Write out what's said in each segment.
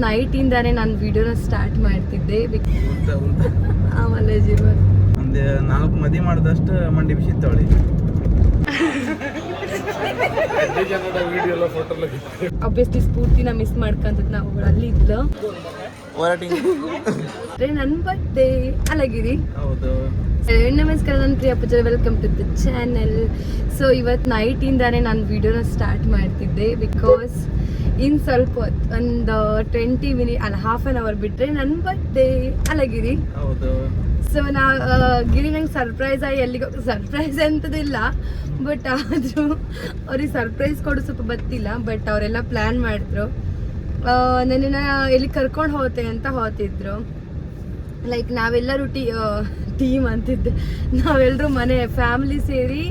Night ಇಂದಾನೆ ನಾನು ವಿಡಿಯೋನ ಸ್ಟಾರ್ಟ್ ಮಾಡ್ತಿದ್ದೆ. ಆಮೇಲೆ ಜೀವ. ಒಂದು ನಾಲ್ಕು ಮದಿ ಮಾಡಿದಷ್ಟು ಮಂಡಿ ಬಿಸಿ ತಗೊಳ್ಳಿ ಅಬ್ವಿಯಸ್ಲಿ ಸ್ಫೂರ್ತಿನ ಮಿಸ್ ಮಾಡ್ಕೊಂತದ್ ನಾವು ಅಲ್ಲಿ ಇದ್ದ ನನ್ ನನ್ನ ಬರ್ಡೇ ಅಲಾಗಿರಿ. ಹೌದು. ನಮಸ್ಕಾರ ನನ್ನ ಪ್ರಿಯ Pooja welcome to the channel so ಇವತ್ತು ನೈಟಿಂದಾನೆ ನಾನು ವಿಡಿಯೋನ ಸ್ಟಾರ್ಟ್ ಮಾಡ್ತಿದ್ದೆ ಬಿಕಾಸ್ ಇನ್ನು ಸ್ವಲ್ಪ ಹೊತ್ತು ಒಂದು ಟ್ವೆಂಟಿ ಮಿನಿಟ್ ಅಲ್ಲ ಹಾಫ್ ಆನ್ ಅವರ್ ಬಿಟ್ಟರೆ ನನ್ನ ಬರ್ಡೇ ಅಲ್ಲ ಹೌದು. ಸೊ ನಾ ಗಿರಿ ನಂಗೆ ಸರ್ಪ್ರೈಸ್ ಆಗಿ ಎಲ್ಲಿಗೆ ಸರ್ಪ್ರೈಸ್ ಅಂತದಿಲ್ಲ ಬಟ್ ಆದರೂ ಅವ್ರಿಗೆ ಸರ್ಪ್ರೈಸ್ ಕೊಡೋ ಸ್ವಲ್ಪ ಗೊತ್ತಿಲ್ಲ ಬಟ್ ಅವರೆಲ್ಲ ಪ್ಲ್ಯಾನ್ ಮಾಡಿದ್ರು. ನನ್ನನ್ನು ಎಲ್ಲಿ ಕರ್ಕೊಂಡು ಹೋತೆ ಅಂತ ಹೋತಿದ್ರು. ಲೈಕ್ ನಾವೆಲ್ಲರೂ ಟೀ ಟೀಮ್ ಅಂತಿದ್ದೆ. ನಾವೆಲ್ಲರೂ ಮನೆ ಫ್ಯಾಮಿಲಿ ಸೇರಿ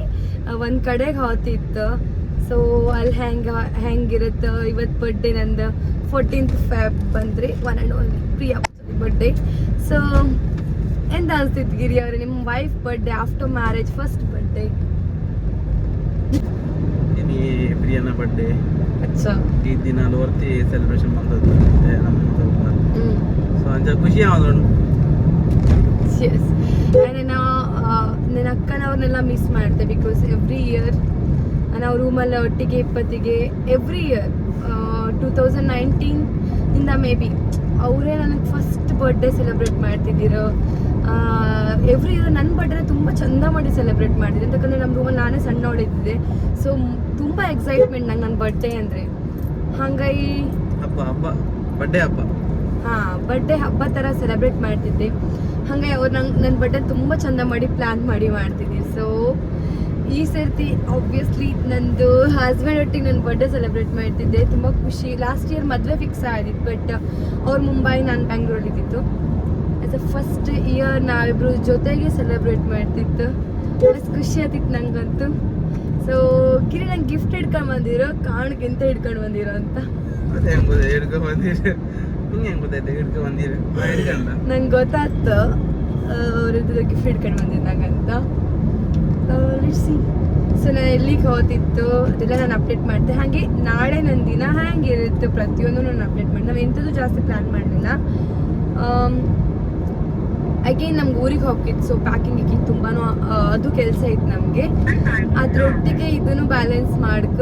ಒಂದು ಕಡೆಗೆ ಹೋಗ್ತಿತ್ತು ಸೊ ಅಲ್ಲಿ ಹೆಂಗೆ ಹೆಂಗಿರುತ್ತೆ ಇವತ್ತು ಬರ್ಡೇ ನಂದು ಫೋರ್ಟೀನ್ತ್ ಫ್ಯಾಬ್ ಬಂದರೆ one and only Priya birthday so ಎಂತ ಅನಿಸ್ತಿತ್ತು ಗಿರಿ ಅವ್ರೆ ನಿಮ್ಮ wife birthday after marriage first birthday ಪ್ರಿಯನ birthday ಅಚ್ಚಾ. ಈ ದಿನ ವರ್ತಿ ಸೆಲೆಬ್ರೇಷನ್ ಬಂದದ್ದು ಮತ್ತೆ ನಮ್ಮ ಹ್ಞೂ ಸೊ ಅಂಚ ಖುಷಿ ಆಗೋದು ಎಸ್ ನನ್ನ ನನ್ನ ಅಕ್ಕನವ್ರನ್ನೆಲ್ಲ ಮಿಸ್ ಮಾಡ್ತೆ ಬಿಕಾಸ್ ಎವ್ರಿ ಇಯರ್ ನಾವು ರೂಮಲ್ಲಿ ಒಟ್ಟಿಗೆ ಇಪ್ಪತ್ತಿಗೆ every year two thousand nineteen ಇಂದ ಮೇ ಬಿ ಅವರೇ ನನಗೆ ಫಸ್ಟ್ ಬರ್ಡೇ ಸೆಲೆಬ್ರೇಟ್ ಮಾಡ್ತಿದ್ದೀರೋ ಎವ್ರಿ ಇಯರ್ ನನ್ನ ಬರ್ಡೇನ ತುಂಬ ಚಂದ ಮಾಡಿ ಸೆಲೆಬ್ರೇಟ್ ಮಾಡಿದೆ ಯಾಕಂದರೆ ನಮ್ಮ ರೂಮಲ್ಲಿ ನಾನೇ ಸಣ್ಣವಳಿದ್ದೆ ಸೊ ತುಂಬ ಎಕ್ಸೈಟ್ಮೆಂಟ್ ನಂಗೆ ನನ್ನ ಬರ್ಡೇ ಅಂದರೆ. ಹಾಗಾಗಿ ಹಬ್ಬ ಹಬ್ಬ ಬರ್ಡೇ ಹಬ್ಬ. ಹಾಂ ಬರ್ಡೇ ಹಬ್ಬ ಥರ ಸೆಲೆಬ್ರೇಟ್ ಮಾಡ್ತಿದ್ದೆ. ಹಾಗೆ ಅವ್ರು ನಂಗೆ ನನ್ನ ಬರ್ಡೇ ತುಂಬ ಚಂದ ಮಾಡಿ ಪ್ಲ್ಯಾನ್ ಮಾಡಿ ಮಾಡ್ತಿದ್ದೆ. ಈ ಸರ್ತಿ ಆಬ್ವಿಯಸ್ಲಿ ನಂದು ಹಸ್ಬೆಂಡ್ ಒಟ್ಟಿಗೆ ನನ್ನ ಬರ್ಡೇ ಸೆಲೆಬ್ರೇಟ್ ಮಾಡ್ತಿದ್ದೆ. ತುಂಬ ಖುಷಿ. ಲಾಸ್ಟ್ ಇಯರ್ ಮದುವೆ ಫಿಕ್ಸ್ ಆಗಿತ್ತು ಬಟ್ ಅವ್ರು ಮುಂಬೈ ನಾನು ಬ್ಯಾಂಗ್ಳೂರಲ್ಲಿದ್ದಿತ್ತು ಆ್ಯಸ್ ಅ ಫಸ್ಟ್ ಇಯರ್ ನಾವಿಬ್ರು ಜೊತೆಗೆ ಸೆಲೆಬ್ರೇಟ್ ಮಾಡ್ತಿತ್ತು. ಮಸ್ತ್ ಖುಷಿ ಆಗ್ತಿತ್ತು ನಂಗಂತೂ. ಸೊ ಕಿರಿ ನಂಗೆ ಗಿಫ್ಟ್ ಹಿಡ್ಕೊಂಡು ಬಂದಿರೋ ಕಾರಣಕ್ಕಿಂತ ಹಿಡ್ಕೊಂಡು ಬಂದಿರೋ ಅಂತ. ನಿಂಗೆ ಗೊತ್ತಾಯ್ತು ಅವ್ರದ್ದು ಗಿಫ್ಟ್ ಹಿಡ್ಕೊಂಡು. ಬಂದಿದ್ದಂಗಂತ ಸಿ ಸೊ ನಾನು ಎಲ್ಲಿಗೆ ಹೋದಿತ್ತು ಅದೆಲ್ಲ ನಾನು ಅಪ್ಡೇಟ್ ಮಾಡಿದೆ. ಹಾಗೆ ನಾಳೆ ನನ್ನ ದಿನ ಇರುತ್ತೆ ಪ್ರತಿಯೊಂದು ನಾನು ಅಪ್ಡೇಟ್ ಮಾಡಿ ನಾವು ಎಂಥದ್ದು ಜಾಸ್ತಿ ಪ್ಲ್ಯಾನ್ ಮಾಡಲಿಲ್ಲ. ಅಗೇನ್ ನಮ್ಗೆ ಊರಿಗೆ ಹೋಗ್ತಿತ್ತು. ಸೊ ಪ್ಯಾಕಿಂಗ್ ಗಿಕ್ಕಿಂಗ್ ತುಂಬಾ ಅದು ಕೆಲಸ ಇತ್ತು ನಮಗೆ. ಅದರೊಟ್ಟಿಗೆ ಇದನ್ನು ಬ್ಯಾಲೆನ್ಸ್ ಮಾಡ್ಕ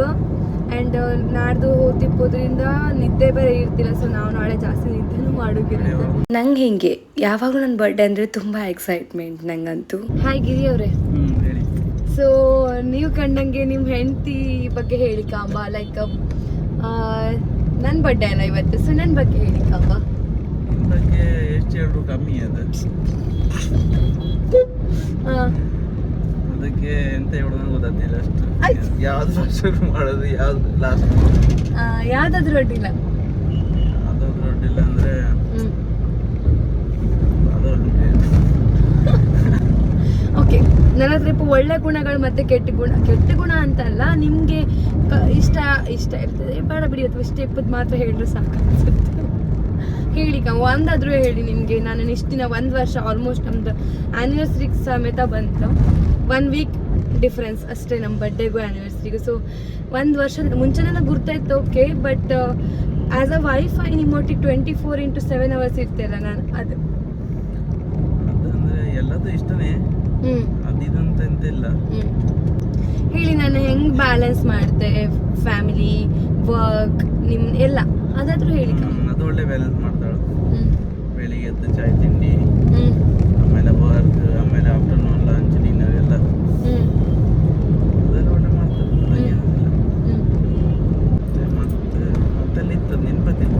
ಆ್ಯಂಡ್ ನಾಡ್ದು ಹೋಗ್ತಿಪ್ಪೋದ್ರಿಂದ ನಿದ್ದೆ ಬೇರೆ ಇರ್ತಿಲ್ಲ. ಸೊ ನಾವು ನಾಳೆ ಜಾಸ್ತಿ ನಿದ್ದೆನೂ ಮಾಡೋಗಿರುತ್ತೆ ನಂಗೆ ಹಿಂಗೆ ಯಾವಾಗಲೂ ನನ್ನ ಬರ್ಡೇ ಅಂದರೆ ತುಂಬ ಎಕ್ಸೈಟ್ಮೆಂಟ್ ನಂಗಂತೂ. ಹಾಯ್ ಗಿರಿ ಅವರೇ. ಸೊ ನೀವು ಕಂಡಂಗೆ ನಿಮ್ಮ ಹೆಂಡತಿ ಬಗ್ಗೆ ಹೇಳಿ ಕಾಂಬ ಲೈಕ್ ನನ್ನ ಬಡ್ಡೆ ಅಲ್ಲ ಇವತ್ತು ಸೊ ನನ್ನ ಬಗ್ಗೆ ಹೇಳಿ ಕಾಂಬ. ಬಗ್ಗೆ ಎಷ್ಟು ಹೇಳಿದ್ರು ಕಮ್ಮಿ ಅದು. ಅದಕ್ಕೆ ಎಂತ ಹೇಳೋದು ಗೊತ್ತಾಗ್ತಿಲ್ಲ ಅಷ್ಟು. ಯಾವ್ದು ಶುರು ಮಾಡೋದು ಯಾವ್ದು ಲಾಸ್ಟ್ ಯಾವುದಾದ್ರೂ ಅಡ್ಡಿಲ್ಲ. ಯಾವ್ದಾದ್ರು ಅಡ್ಡಿಲ್ಲ ಅಂದ್ರೆ ಹ್ಞೂ ಅದು ಓಕೆ ನನ್ನ ಹತ್ರ ಇಪ್ಪ ಒಳ್ಳೆ ಗುಣಗಳು ಮತ್ತೆ ಕೆಟ್ಟ ಗುಣ. ಕೆಟ್ಟ ಗುಣ ಅಂತಲ್ಲ ನಿಮಗೆ ಇಷ್ಟ ಇಷ್ಟ ಇರ್ತದೆ. ಬೇಡ ಬಿಡಿ ಅಥವಾ ಇಷ್ಟ ಇಪ್ಪತ್ತು ಮಾತ್ರ ಹೇಳಿದ್ರೆ ಸಾಕು ಹೇಳಿ ಕಮ್ಮ ಒಂದಾದ್ರೂ ಹೇಳಿ ನಿಮಗೆ. ನಾನು ಇಷ್ಟು ದಿನ ಒಂದು ವರ್ಷ ಆಲ್ಮೋಸ್ಟ್ ನಮ್ದು ಆ್ಯನಿವರ್ಸರಿಗೆ ಸಮೇತ ಬಂತು. ಒನ್ ವೀಕ್ ಡಿಫ್ರೆನ್ಸ್ ಅಷ್ಟೇ ನಮ್ಮ ಬರ್ಡೇಗೂ ಆ್ಯನಿವರ್ಸರಿಗೂ ಸೊ ಒಂದು ವರ್ಷ ಮುಂಚೆ ಗುರ್ತಾಯಿತ್ತು ಗುರ್ತಾಯ್ತು okay but as a wifey ನಿಮ್ಮೊಟ್ಟಿಗೆ twenty four into seven hours ಇರ್ತಿಲ್ಲ ನಾನು ಅದು. ಎಲ್ಲದೂ ಇಷ್ಟನೇ. ಹ್ಞೂ ಅದಿದಂತ ಎಂತ ಇಲ್ಲ ಹ್ಮ್. ಹೇಳಿ ನಾನು ಹೆಂಗ್ ಬ್ಯಾಲೆನ್ಸ್ ಮಾಡ್ದೆ ಫ್ಯಾಮಿಲಿ ವರ್ಕ್ ನಿಮ್ ಎಲ್ಲ ಅದಾದ್ರೂ ಹೇಳಿ ಕಣೋ. ಹ್ಮ್, ಅದು ಒಳ್ಳೆ ಬ್ಯಾಲೆನ್ಸ್ ಮಾಡ್ತಾಳು ಹ್ಮ್. ಬೆಳಿಗ್ಗೆ ಎದ್ದು ಚಾಯ್ ತಿಂಡಿ ಹ್ಮ್. ಆಮೇಲೆ ವರ್ಕ್ ಆಮೇಲೆ ಆಫ್ಟರ್ನೂನ್ ಲಂಚ್ ಡಿನ್ನರ್ ಎಲ್ಲ ಹ್ಮ್. ಅದೆಲ್ಲ ಒಳ್ಳೆ ಮಾಡ್ತಾಳೆ ಅದೇನಿಲ್ಲ. ಹ್ಮ್. ಮತ್ತೆ ಮತ್ತೆ ಮತ್ತೆಲ್ಲ ಇತ್ತು ನೆನಪತ್ತಿತ್ತು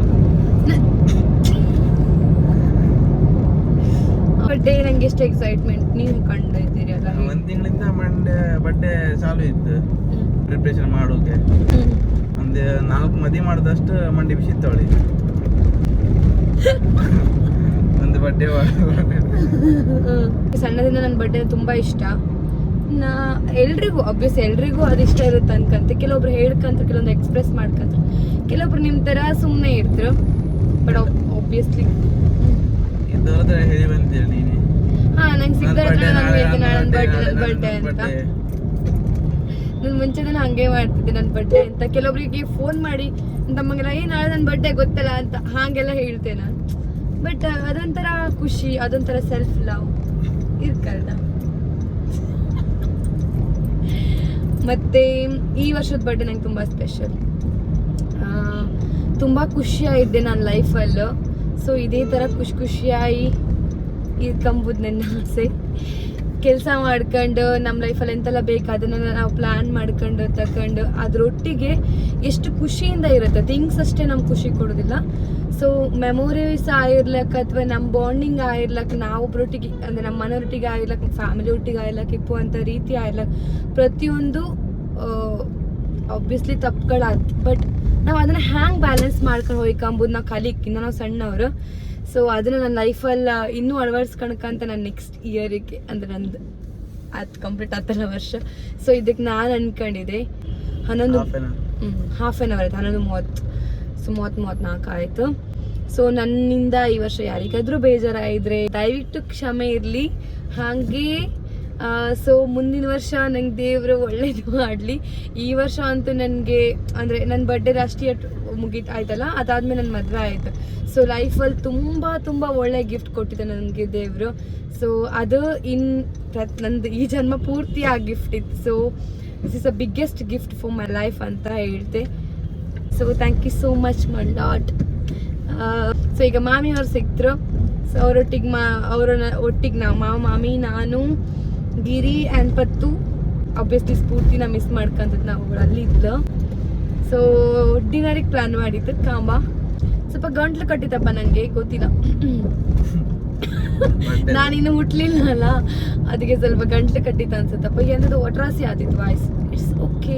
ಬರ್ಡೇ ನಂಗೆ ಎಷ್ಟು ಎಕ್ಸೈಟ್ಮೆಂಟ್ ನೀವು ಕಂಡಿದ್ದೀರಿ ಅಲ್ಲ ಒಂದು ತಿಂಗಳಿಂದ ಮಂಡೆ ಬಡ್ಡೆ ಚಾಲು ಇತ್ತು. ಪ್ರಿಪ್ರೇಷನ್ ಮಾಡೋಕೆ. ಒಂದು ನಾಲ್ಕು ಮದಿ ಮಾಡಿದಷ್ಟು ಮಂಡಿ ಬಿಸಿ ತಗೊಳ್ಳಿ ಒಂದು ಬಡ್ಡೆ ಹ್ಮ್. ಸಣ್ಣದಿಂದ ನನ್ನ ಬಡ್ಡೆ ತುಂಬಾ ಇಷ್ಟ. ನಾ ಎಲ್ರಿಗೂ ಅಬ್ವಿಯಸ್ ಎಲ್ರಿಗೂ ಅದು ಇಷ್ಟ ಇರುತ್ತೆ ಅನ್ಕಂತ. ಕೆಲವೊಬ್ರು ಹೇಳ್ಕಂತ ಕೆಲವೊಂದು ಎಕ್ಸ್ಪ್ರೆಸ್ ಮಾಡ್ಕಂತ ಕೆಲವೊಬ್ರು ನಿಮ್ಮ ಥರ ಸುಮ್ಮನೆ ಇರ್ತಾರೆ. ಬಟ್ ಆಬ್ವಿಯಸ್ಲಿ ಹತ್ರ ಹೇಳಿ ನೀನೆ. ಹಾ ನಂಗೆ ನನ್ birthday ಹೇಳ್ತೀನಿ ನನ್ನ ಬರ್ಡೇ ಅಂತ. ನಾನು ಮುಂಚೆ ನಾನು ಹಂಗೆ ಮಾಡ್ತಿದ್ದೆ ನನ್ನ ಬರ್ಡೇ ಅಂತ. ಕೆಲವೊಬ್ರಿಗೆ ಫೋನ್ ಮಾಡಿ ತಮ್ಮಗೆಲ್ಲ ಏ ನಾಳೆ ನನ್ನ ಬರ್ಡೇ ಗೊತ್ತಲ್ಲ ಅಂತ ಹಾಗೆಲ್ಲ ಹೇಳ್ತೆ ನಾನು. ಬಟ್ ಅದೊಂಥರ ಖುಷಿ ಅದೊಂಥರ ಸೆಲ್ಫ್ ಲವ್ ಇರ್ಕಲ್ದ. ಮತ್ತೆ ಈ ವರ್ಷದ ಬರ್ಡೇ ನಂಗೆ ತುಂಬ ಸ್ಪೆಷಲ್ ತುಂಬ ಖುಷಿಯಾಗಿದ್ದೆ ನನ್ನ ಲೈಫಲ್ಲೂ ಸೊ ಇದೇ ಥರ ಖುಷಿ ಖುಷಿಯಾಗಿ ಇದ್ಕೊಂಬೋದು ನನ್ನ ಆಸೆ. ಕೆಲಸ ಮಾಡ್ಕೊಂಡು, ನಮ್ಮ ಲೈಫಲ್ಲಿ ಎಂತೆಲ್ಲ ಬೇಕು ಅದನ್ನೆಲ್ಲ ನಾವು ಪ್ಲ್ಯಾನ್ ಮಾಡ್ಕೊಂಡು, ತಕೊಂಡು ಅದರೊಟ್ಟಿಗೆ ಎಷ್ಟು ಖುಷಿಯಿಂದ ಇರುತ್ತೆ. ಥಿಂಗ್ಸ್ ಅಷ್ಟೇ ನಮ್ಗೆ ಖುಷಿ ಕೊಡೋದಿಲ್ಲ. ಸೊ ಮೆಮೊರೀಸ್ ಆಗಿರ್ಲಕ್ಕ ಅಥವಾ ನಮ್ಮ ಬಾಂಡಿಂಗ್ ಆಗಿರ್ಲಕ್ಕ ನಾವು ಒಬ್ಬರೊಟ್ಟಿಗೆ ಅಂದರೆ ನಮ್ಮ ಮನೆಯೊಟ್ಟಿಗೆ ಆಗಿರ್ಲಕ್ಕ ಫ್ಯಾಮಿಲಿ ಒಟ್ಟಿಗೆ ಆಗಿರ್ಲಕ್ಕ ಅಂತ ರೀತಿ ಆಗಿರ್ಲಕ್ಕ ಪ್ರತಿಯೊಂದು ಆಬ್ವಿಯಸ್ಲಿ ತಪ್ಪುಗಳಾಗ್ತು ಬಟ್ ನಾವು ಅದನ್ನ ಹ್ಯಾಂಗ್ ಬ್ಯಾಲೆನ್ಸ್ ಮಾಡ್ಕೊಂಡು ಹೋಯ್ಕೊಂಬುದು ನಾವು ಕಲಿಕ್ಕಿನ್ನ ನಾವು ಸಣ್ಣವರು. ಸೊ ಅದನ್ನ ನನ್ನ ಲೈಫಲ್ಲಿ ಇನ್ನೂ ಅಳವಡಿಸ್ಕೊಳ್ಕಂತ ನಾನು ನೆಕ್ಸ್ಟ್ ಇಯರಿಗೆ ಅಂದ್ರೆ ನಂದು ಅದು ಕಂಪ್ಲೀಟ್ ಆತಲ್ಲ ವರ್ಷ. ಸೊ ಇದಕ್ಕೆ ನಾನು ಅನ್ಕೊಂಡಿದ್ದೆ ಹನ್ನೊಂದು ಹಾಫ್ ಆನ್ ಅವರ್ ಆಯ್ತು ಹನ್ನೊಂದು ಮೂವತ್ತು ಸೊ ಮೂವತ್ತು ಮೂವತ್ತ್ನಾಲ್ಕು ಆಯಿತು. ಸೊ ನನ್ನಿಂದ ಈ ವರ್ಷ ಯಾರಿಗಾದ್ರೂ ಬೇಜಾರಾಯಿದ್ರೆ ದಯವಿಟ್ಟು ಕ್ಷಮೆ ಇರಲಿ ಹಾಗೆ ಸೊ ಮುಂದಿನ ವರ್ಷ ನಂಗೆ ದೇವರು ಒಳ್ಳೇದು ಮಾಡಲಿ ಈ ವರ್ಷ ಅಂತೂ ನನಗೆ, ಅಂದರೆ ನನ್ನ ಬರ್ಡೇ ರಾಷ್ಟ್ರೀಯ ಮುಗೀತು, ಆಯ್ತಲ್ಲ? ಅದಾದ್ಮೇಲೆ ನನ್ನ ಮದುವೆ ಆಯಿತು. ಸೊ ಲೈಫಲ್ಲಿ ತುಂಬ ತುಂಬ ಒಳ್ಳೆ ಗಿಫ್ಟ್ ಕೊಟ್ಟಿದೆ ನನಗೆ ದೇವರು. ಸೊ ಅದು ಇನ್ ನಂದು ಈ ಜನ್ಮ ಪೂರ್ತಿ ಆ ಗಿಫ್ಟ್ ಇತ್ತು. So this is a biggest gift for my life ಅಂತ ಹೇಳ್ತೆ. So thank you so much my lot so ಈಗ ಮಾಮಿ ಅವ್ರು ಸಿಕ್ತರು ಸೊ ಅವರೊಟ್ಟಿಗೆ ಮಾ ಅವರ ಒಟ್ಟಿಗೆ ನಾವು, ಮಾವ, ಮಾಮಿ, ನಾನು ಗಿರಿ ಆ್ಯಂಡ್ ಪತ್ತು ಆಬ್ವಿಯಸ್ಲಿ ಸ್ಫೂರ್ತಿನ ಮಿಸ್ ಮಾಡ್ಕೊಂತದ್ದು ನಾವು ಅಲ್ಲಿ ಇದ್ಲು ಸೊ ಡಿನ್ನರಿಗೆ ಪ್ಲ್ಯಾನ್ ಮಾಡಿದ್ದು ಕಾಂಬ. ಸ್ವಲ್ಪ ಗಂಟ್ಲು ಕಟ್ಟಿತಪ್ಪ ನನಗೆ ಗೊತ್ತಿಲ್ಲ. ನಾನಿನ್ನು ಹುಟ್ಲಿಲ್ಲ ಅಲ್ಲ ಅದಕ್ಕೆ ಸ್ವಲ್ಪ ಗಂಟ್ಲು ಕಟ್ಟಿತ್ತು ಅನ್ಸುತ್ತಪ್ಪ. ಏನದು ಒಟ್ರಾಸಿ ಆದಿತ್ತು ವಾಯ್ಸ್ ಇಟ್ಸ್ ಓಕೆ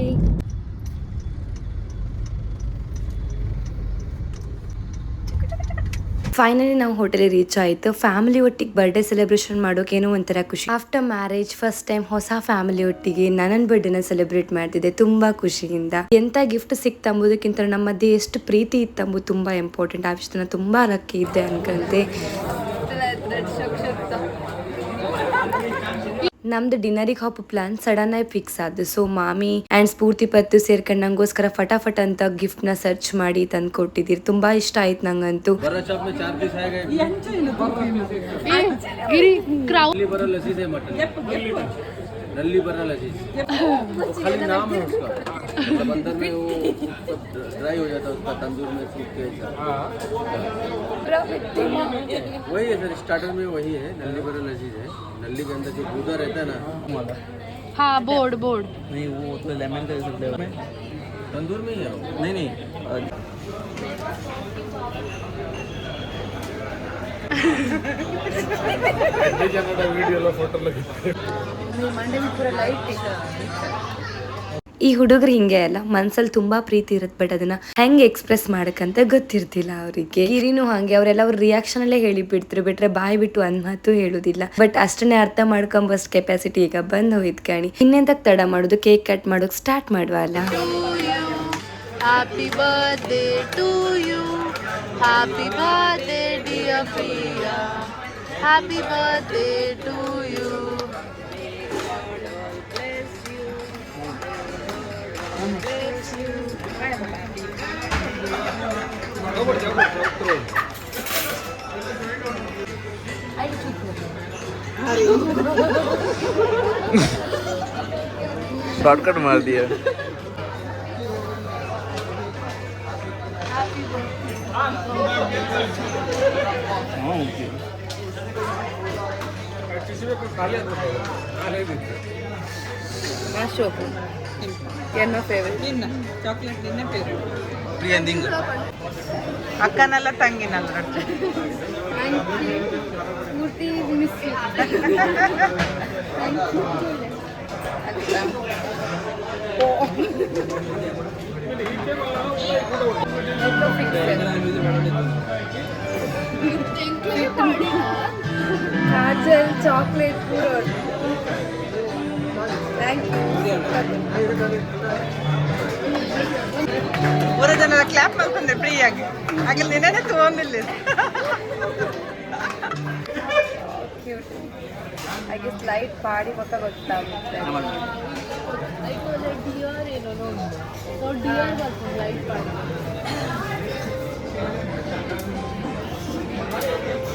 ಫೈನಲಿ ನಾವು ಹೋಟೆಲಿಗೆ ರೀಚ್ ಆಯಿತು. ಫ್ಯಾಮಿಲಿ ಒಟ್ಟಿಗೆ ಬರ್ಡೇ ಸೆಲೆಬ್ರೇಷನ್ ಮಾಡೋಕೆ ಏನೋ ಒಂಥರ ಖುಷಿ. ಆಫ್ಟರ್ ಮ್ಯಾರೇಜ್ ಫಸ್ಟ್ ಟೈಮ್ ಹೊಸ ಫ್ಯಾಮಿಲಿ ಒಟ್ಟಿಗೆ ನನ್ನ ಬರ್ಡೇನ ಸೆಲೆಬ್ರೇಟ್ ಮಾಡ್ತಿದ್ದೆ. ತುಂಬಾ ಖುಷಿಯಿಂದ. ಎಂಥ ಗಿಫ್ಟ್ ಸಿಕ್ತಂಬುದಕ್ಕಿಂತ ನಮ್ಮ ಮಧ್ಯೆ ಎಷ್ಟು ಪ್ರೀತಿ ಇತ್ತಂಬುದು ತುಂಬಾ ಇಂಪಾರ್ಟೆಂಟ್ ಆ ವಿಷಯನ ತುಂಬಾ ಲಕ್ಕಿ ಇದ್ದೆ ಅನ್ಕಂತೆ. ನಮ್ದು ಡಿನ್ನರಿಗೆ ಹಾಪು ಪ್ಲಾನ್ ಸಡನ್ ಆಗಿ ಫಿಕ್ಸ್ ಆದ ಸೊ ಮಾಮಿ ಅಂಡ್ ಸ್ಫೂರ್ತಿ ಪತ್ತು ಸೇರ್ಕೊಂಡು ನಂಗೋಸ್ಕರ ಫಟಾಫಟ್ ಅಂತ ಗಿಫ್ಟ್ನ ಸರ್ಚ್ ಮಾಡಿ ತಂದು ಕೊಟ್ಟಿದ್ದೀರಿ. ತುಂಬಾ ಇಷ್ಟ ಆಯ್ತು ನಂಗಂತೂ. ಕ್ರೌಡ್ नल्ली बड़ा लजीज वो खाली नाम है उसका मतलब अंदर में वो ड्राई हो जाता है उसका तंदूर में सूख के वही है सर स्टार्टर में वही है नल्ली बड़ा लजीज है नल्ली के अंदर जो गूदा रहता है ना हाँ बोर्ड बोर्ड नहीं वो तो लेमन का फ्लेवर में तंदूर में ही है नहीं नहीं ಈ ಹುಡುಗರು ಹಿಂಗೆ ಅಲ್ಲ ಮನ್ಸಲ್ಲಿ ತುಂಬಾ ಪ್ರೀತಿ ಇರುತ್ತೆ ಬಟ್ ಅದನ್ನ ಹೆಂಗೆ ಎಕ್ಸ್ಪ್ರೆಸ್ ಮಾಡಕ್ಕಂತ ಗೊತ್ತಿರ್ತಿಲ್ಲ ಅವರಿಗೆ. ಗಿರಿನೂ ಹಂಗೆ ಅವರೆಲ್ಲ ಅವ್ರ ರಿಯಾಕ್ಷನ್ ಅಲ್ಲೇ ಹೇಳಿ ಬಿಡ್ತಾರೆ ಬಿಟ್ರೆ ಬಾಯಿ ಬಿಟ್ಟು ಅಂದ್ ಮಾತು ಹೇಳುದಿಲ್ಲ. ಬಟ್ ಅಷ್ಟನ್ನೇ ಅರ್ಥ ಮಾಡ್ಕೊಂಬಸ್ಟ್ ಕೆಪಾಸಿಟಿ ಈಗ ಬಂದ್ ಹೋಯ್ತು ಕಾಣಿ. ಇನ್ನೆಂತ ತಡ ಮಾಡೋದು? ಕೇಕ್ ಕಟ್ ಮಾಡೋಕ್ ಸ್ಟಾರ್ಟ್ ಮಾಡುವ ಅಲ್ಲ? Happy birthday to you happy birthday, dear Priya. Happy birthday to you. Shortcut मार दिया हैप्पी बर्थडे ओके। ಅಶೋಕ್ ಎನ್ನ ಫೇವರೇಟ್ ನಿನ್ನ ಚಾಕ್ಲೇಟ್ ನಿನ್ನೆ ಫೇವ್ರೇಟ್ ಪ್ರಿಯ ಎಂದಿಂಗ್ ಅಕ್ಕನಲ್ಲ ತಂಗಿನಲ್ಲ ಪೂರ್ತಿ ಮಿಸ್ ಕಾಜಲ್ ಚಾಕ್ಲೇಟ್ ಪೂರ. ಥ್ಯಾಂಕ್ ಯು ಊರ ಜನ ಕ್ಲಾಪ್ ಮಾಡ್ಕೊಂಡೆ ಫ್ರೀಯಾಗಿ ಹಾಗೆ ನಿನ್ನೆ ತಗೊಂಡಿಲ್ಲ ಹಾಗೆ ಲೈಟ್ ಪಾಡಿ ಮತ್ತೆ ಗೊತ್ತಾಗುತ್ತೆ. ಡಿಯರ್ ಏನೋ ನೋಡಿ. ಡಿಯರ್ ಬರ್ತದೆ ಲೈಟ್ ಮಾಡಿ.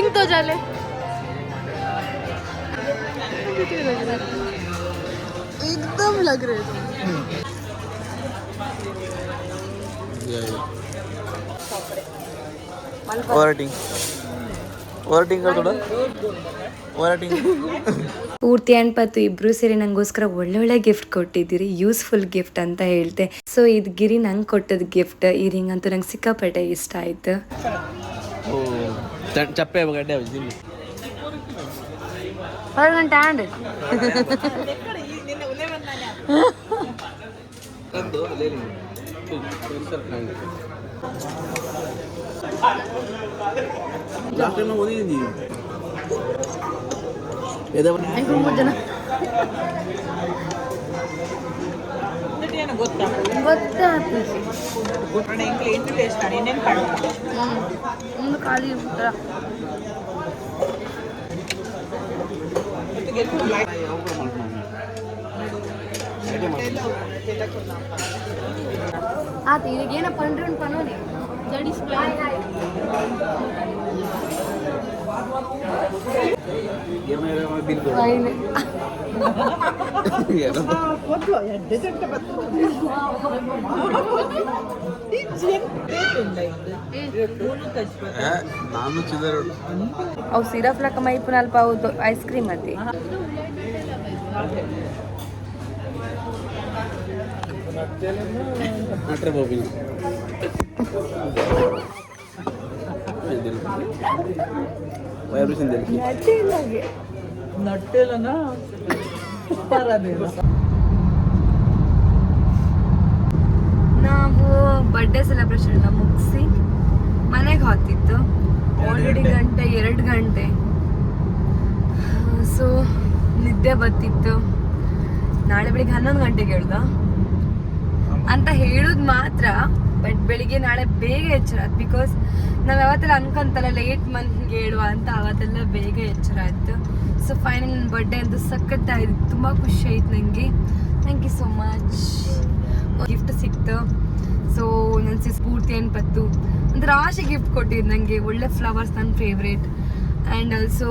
પિંક તો ચાલે એકદમ લગ રહે ಪೂರ್ತಿ ಆ್ಯಂಡ್ ಪತ್ತು ಇಬ್ರು ಸೇರಿ ನಂಗೋಸ್ಕರ ಒಳ್ಳೊಳ್ಳೆ ಗಿಫ್ಟ್ ಕೊಟ್ಟಿದ್ದೀರಿ ಯೂಸ್ಫುಲ್ ಗಿಫ್ಟ್ ಅಂತ ಹೇಳ್ತೆ. ಸೊ ಇದು ಗಿರಿ ನಂಗೆ ಕೊಟ್ಟದ ಗಿಫ್ಟ್ ಈ ರಿಂಗ್ ಅಂತೂ ನಂಗೆ ಸಿಕ್ಕಾಪಟ್ಟೆ ಇಷ್ಟ ಆಯ್ತು. చెప్పే గడ్డే వచ్చింది పదకొండు ట్యాండ్ ఏదో ಏನೋ ಗೊತ್ತಾ? ಗೊತ್ತಾ? ನೋಡಿ ಇಂಕ್ಲಿ ಎಂಟು ಟೇಸ್ಟ್ ಮಾಡಿ ಇನ್ನೇನು ಕಾಣು ಒಂದು ಖಾಲಿ ಜೊತೆಗೆ ಆತ ಈಗ ಏನಪ್ಪ ಅಂದ್ರೆ ಒಂದು ಪನೋನೆ जड़ी ನಾನು ಚಿಲ್ಲರೆ ಅವು ಸಿರಪ್ ಲಕ್ಕ ಮೈಪುನ ಅಲ್ಪ ಅವು ಐಸ್ ಕ್ರೀಮ್ ಅತಿ ಅಟ್ರೆ ಬಾಬಿನ ವೈಬ್ರೇಷನ್ ದೇಲಿ ನಾವು ಬರ್ಡೇ ಸೆಲೆಬ್ರೇಷನ್ ಎಲ್ಲ ಮುಗಿಸಿ ಮನೆಗೆ ಹೊತ್ತಿತ್ತು ಆಲ್ರೆಡಿ ಗಂಟೆ ಎರಡು ಗಂಟೆ. ಸೊ ನಿದ್ದೆ ಬರ್ತಿತ್ತು. ನಾಳೆ ಬೆಳಿಗ್ಗೆ ಹನ್ನೊಂದು ಗಂಟೆಗೆ ಹೇಳ್ದ. ಅಂತ ಹೇಳೋದು ಮಾತ್ರ ಬಟ್ ಬೆಳಿಗ್ಗೆ ನಾಳೆ ಬೇಗ ಎಚ್ಚರ ಆಯ್ತು ಬಿಕಾಸ್ ನಾವು ಯಾವತ್ತೆಲ್ಲ ಅನ್ಕೊಂತಲ್ಲ ಲೇಟ್ ಮಂತ್ ಹೇಳುವ ಅಂತ ಅವತ್ತೆಲ್ಲ ಬೇಗ ಎಚ್ಚರ ಆಯ್ತು ಸೊ ಫೈನಲ್ ನನ್ನ ಬರ್ಡೇ ಅಂತ ಸಖತ್ತಾಯಿತು ತುಂಬ ಖುಷಿ ಆಯ್ತು ನನಗೆ thank you so much gift ಸಿಕ್ತು. ಸೊ ನನ್ನ ಸಿ ಸ್ಫೂರ್ತಿ ಏನು ಪತ್ತು. ಒಂದು ರಾಶಿ ಗಿಫ್ಟ್ ಕೊಟ್ಟಿದ್ದು ನನಗೆ ಒಳ್ಳೆ ಫ್ಲವರ್ಸ್ ನನ್ನ favourite and also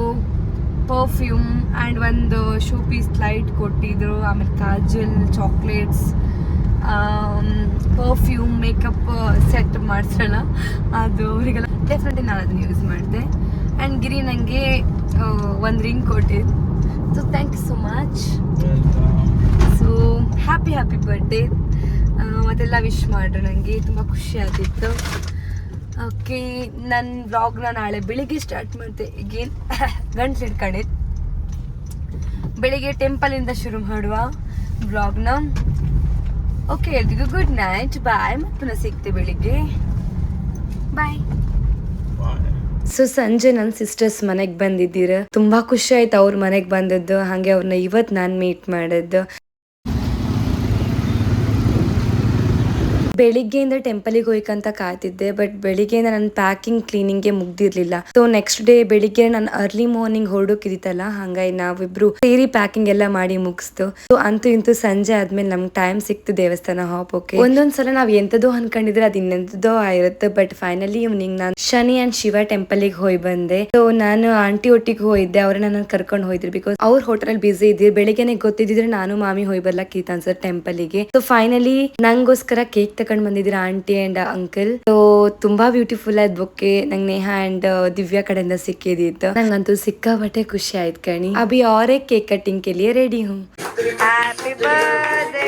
perfume and ಒಂದು ಶೂ ಪೀಸ್ ಲೈಟ್ ಕೊಟ್ಟಿದ್ರು. ಆಮೇಲೆ kajal chocolates perfume makeup set ಮಾಡಿಸೋಣ. ಅದು, ಅವರಿಗೆಲ್ಲ ಡೆಫಿನೆಟ್ಲಿ ನಾನು ಅದನ್ನು ಯೂಸ್ ಮಾಡಿದೆ. ಆ್ಯಂಡ್ ಗಿರಿ ನನಗೆ ಒಂದು ರಿಂಗ್ ಕೊಟ್ಟಿದ್ದು so thank you so much so happy happy birthday ಮತ್ತೆಲ್ಲ ವಿಶ್ ಮಾಡ್ರು ನನಗೆ ತುಂಬ ಖುಷಿ ಆಗ್ತಿತ್ತು. ಓಕೆ ನನ್ನ ವ್ಲಾಗ್ನ ನಾಳೆ ಬೆಳಿಗ್ಗೆ ಸ್ಟಾರ್ಟ್ ಮಾಡಿದೆ ಈಗೇನು ಗಂಟ್ಲು ಹಿಡ್ಕೊಂಡಿದ್ದು ಬೆಳಿಗ್ಗೆ ಟೆಂಪಲಿಂದ ಶುರು ಮಾಡುವ ಬ್ಲಾಗ್ನ ಓಕೆ ಎಲ್ರಿಗೂ ಗುಡ್ ನೈಟ್ ಬಾಯ್ ಮತ್ತೆ ಪುನಃ ಸಿಗ್ತೆ ಬೆಳಿಗ್ಗೆ. ಬಾಯ್ ಸೊ ಸಂಜೆ ನನ್ನ ಸಿಸ್ಟರ್ಸ್ ಮನೆಗೆ ಬಂದಿದ್ದೀರ. ತುಂಬಾ ಖುಷಿ ಆಯ್ತು ಅವ್ರ ಮನೆಗೆ ಬಂದದ್ದು. ಹಾಗೆ ಅವ್ರನ್ನ ಇವತ್ತು ನಾನು ಮೀಟ್ ಮಾಡಿದ್ದು. ಬೆಳಿಗ್ಗೆಯಿಂದ ಟೆಂಪಲಿಗೆ ಹೋಯ್ಕಂತ ಕಾಯ್ತಿದ್ದೆ ಬಟ್ ಬೆಳಿಗ್ಗೆಯಿಂದ ನನ್ನ ಪ್ಯಾಕಿಂಗ್ ಕ್ಲೀನಿಂಗ್ಗೆ ಮುಗ್ದಿರ್ಲಿಲ್ಲ. ಸೊ ನೆಕ್ಸ್ಟ್ ಡೇ ಬೆಳಿಗ್ಗೆ ನಾನು ಅರ್ಲಿ ಮಾರ್ನಿಂಗ್ ಹೊರಡೋಕಿದಿತ್ತಲ್ಲ, ಹಂಗಾಗಿ ನಾವಿಬ್ರು ಸೇರಿ ಪ್ಯಾಕಿಂಗ್ ಎಲ್ಲ ಮಾಡಿ ಮುಗಿಸ್ತು ಸೊ ಅಂತೂ ಇಂತೂ ಸಂಜೆ ಆದ್ಮೇಲೆ ನಮ್ಗೆ ಟೈಮ್ ಸಿಕ್ತು ದೇವಸ್ಥಾನ ಹೋಗೋಕೆ ಒಂದೊಂದ್ಸಲ ನಾವ್ ಎಂತದೋ ಅನ್ಕೊಂಡಿದ್ರೆ ಅದ್ ಇನ್ನೆಂತದೋ ಆಗಿರುತ್ತೆ ಬಟ್ ಫೈನಲಿ ಇವ್ನಿಂಗ್ ನಾನು ಶನಿ ಅಂಡ್ ಶಿವ ಟೆಂಪಲಿಗೆ ಹೋಗಿ ಬಂದೆ. ಸೊ ನಾನು ಆಂಟಿ ಒಟ್ಟಿಗೆ ಹೋಗಿದ್ದೆ, ಅವ್ರನ್ನ ನನ್ನ ಕರ್ಕೊಂಡು ಹೋಯ್ದ್ರು ಬಿಕಾಸ್ ಅವ್ರ ಹೋಟೆಲ್ ಬಿಸಿ ಇದ್ದೀರಿ. ಬೆಳಿಗ್ಗೆನೆ ಗೊತ್ತಿದ್ರೆ ನಾನು ಮಾಮಿ ಹೋಗಿ ಸರ್ ಅನ್ಸರ್ ಟೆಂಪಲಿಗೆ ಸೊ ಫೈನಲಿ ನಂಗೋಸ್ಕರ ಕೇಕ್ ತಗೊಂಡ್ ಬಂದಿದ್ದೀರ ಆಂಟಿ ಅಂಡ್ ಅಂಕಲ್ ಸೊ ತುಂಬಾ ಬ್ಯೂಟಿಫುಲ್ ಆಯ್ತು ಬೊಕ್ಕೆ. ನಂಗೆ ನೇಹಾ ಅಂಡ್ uh, ದಿವ್ಯಾ ಕಡೆಯಿಂದ ಸಿಕ್ಕಿದಿತ್ತು ನಂಗಂತೂ ಸಿಕ್ಕಾಪಟ್ಟೆ ಖುಷಿ ಆಯ್ತು ಕಣಿ. ಅಭಿ ಅವರೇ ಕೇಕ್ ಕಟ್ಟಿಂಗ್ ಕೆಲಿಯ ರೆಡಿ ಹ್ಞೂ ಹ್ಯಾಪಿ ಬರ್ಡೇ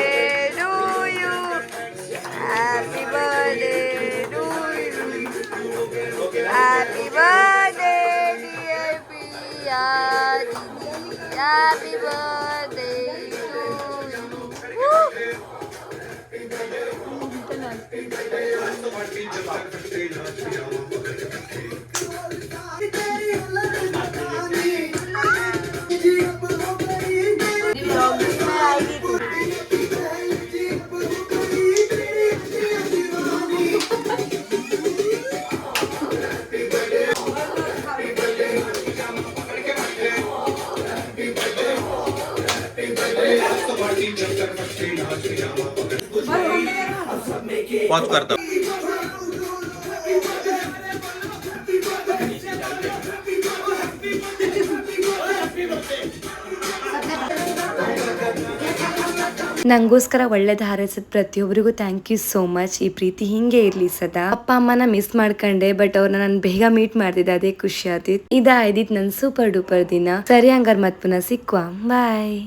पॉज करतो ನಂಗೋಸ್ಕರ ಒಳ್ಳೇದು ಹಾರೈಸಿದ ಪ್ರತಿಯೊಬ್ಬರಿಗೂ ಥ್ಯಾಂಕ್ ಯು ಸೋ ಮಚ್ ಈ ಪ್ರೀತಿ ಹಿಂಗೆ ಇರ್ಲಿ ಸದಾ ಅಪ್ಪ ಅಮ್ಮನ ಮಿಸ್ ಮಾಡ್ಕೊಂಡೆ ಬಟ್ ಅವ್ರನ್ನ ನಾನು ಬೇಗ ಮೀಟ್ ಮಾಡ್ತಿದ್ದೆ ಅದೇ ಖುಷಿ ಆದಿತ್ ಇದಾಯ್ದಿತ್ ನನ್ ಸೂಪರ್ ಡೂಪರ್ ದಿನ ಸರಿ ಹಂಗಾರ್ ಮತ್ ಪುನಃ ಸಿಕ್ಕುವ ಬಾಯ್